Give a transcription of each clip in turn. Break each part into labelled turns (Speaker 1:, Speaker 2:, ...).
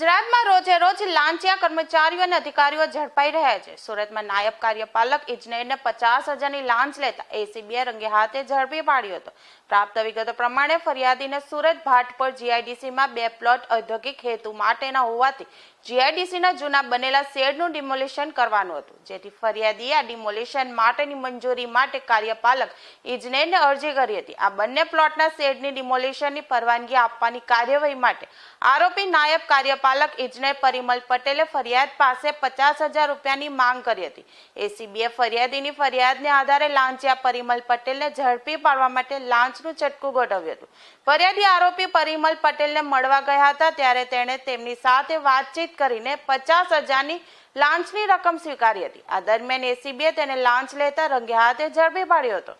Speaker 1: રોજે રોજ લાંચિયા કર્મચારીઓ અને અધિકારીઓ ઝડપાઈ રહ્યા છે. સુરતમાં નાયબ કાર્યપાલક ઇજનેરને પચાસ હજારની લાંચ લેતા એસીબીએ રંગે હાથે ઝડપી પાડ્યો હતો. પ્રાપ્ત વિગતો પ્રમાણે ફરિયાદીને સુરત ભાટપર જીઆઈડીસીમાં બે પ્લોટ ઔદ્યોગિક હેતુ માટેના હોવાથી જીઆઈડીસીના જૂના બનેલા શેડનું ડિમોલિશન કરવાનું હતું. જેથી ફરિયાદીએ આ ડિમોલિશન માટેની મંજૂરી માટે કાર્યપાલક ઇજનેરને અરજી કરી હતી. આ બંને પ્લોટના શેડની ડિમોલિશનની પરવાનગી આપવાની કાર્યવાહી માટે આરોપી નાયબ કાર્યપાલક ઇજનેર પરિમલ પટેલે ફરિયાદ પાસે પચાસ હજાર રૂપિયાની માંગ કરી હતી. એસીબીએ ફરિયાદીની ફરિયાદને આધારે લાંચિયા પરિમલ પટેલને ઝડપી પાડવા માટે લાંચનું ચટકું ગોઠવ્યું હતું. ફરિયાદી આરોપી પરિમલ પટેલને મળવા ગયા હતા ત્યારે તેણે તેમની સાથે વાતચીત કરીને પચાસ હજારની લાંચની રકમ સ્વીકારી હતી. આ દરમિયાન એસીબીએ તેને લાંચ લેતા રંગે હાથે ઝડપી પાડ્યો હતો.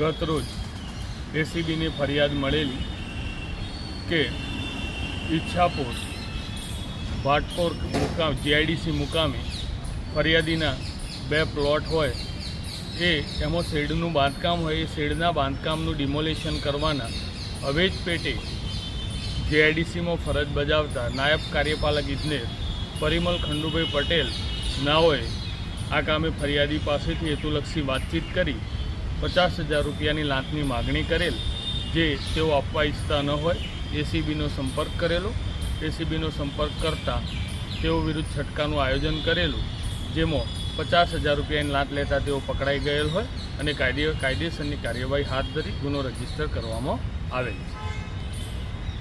Speaker 2: ગત રોજ એસીબીની ફરિયાદ મળેલી કે ઈચ્છાપોર ભાટપોર મુકામ જીઆઈડીસી મુકામે ફરિયાદીના બે પ્લોટ હોય, એ એમાં શેડનું બાંધકામ હોય, એ શેડના બાંધકામનું ડિમોલેશન કરવાના અવેજ પેટે જીઆઈડીસીમાં ફરજ બજાવતા નાયબ કાર્યપાલક ઇજનેર પરિમલ ખંડુભાઈ પટેલ નાઓએ આ કામે ફરિયાદી પાસેથી હેતુલક્ષી વાતચીત કરી પચાસ હજાર રૂપિયાની લાંચની માગણી કરેલ, જે તેઓ આપવા ઈચ્છતા ન હોય. એસીબીનો સંપર્ક કરેલો. એસીબીનો સંપર્ક કરતાં તેઓ વિરુદ્ધ છટકાનું આયોજન કરેલું, જેમાં પચાસ હજાર રૂપિયાની લાંચ લેતા તેઓ પકડાઈ ગયેલ હોય અને કાયદે કાયદેસરની કાર્યવાહી હાથ ધરી ગુનો રજિસ્ટર કરવામાં આવેલ છે.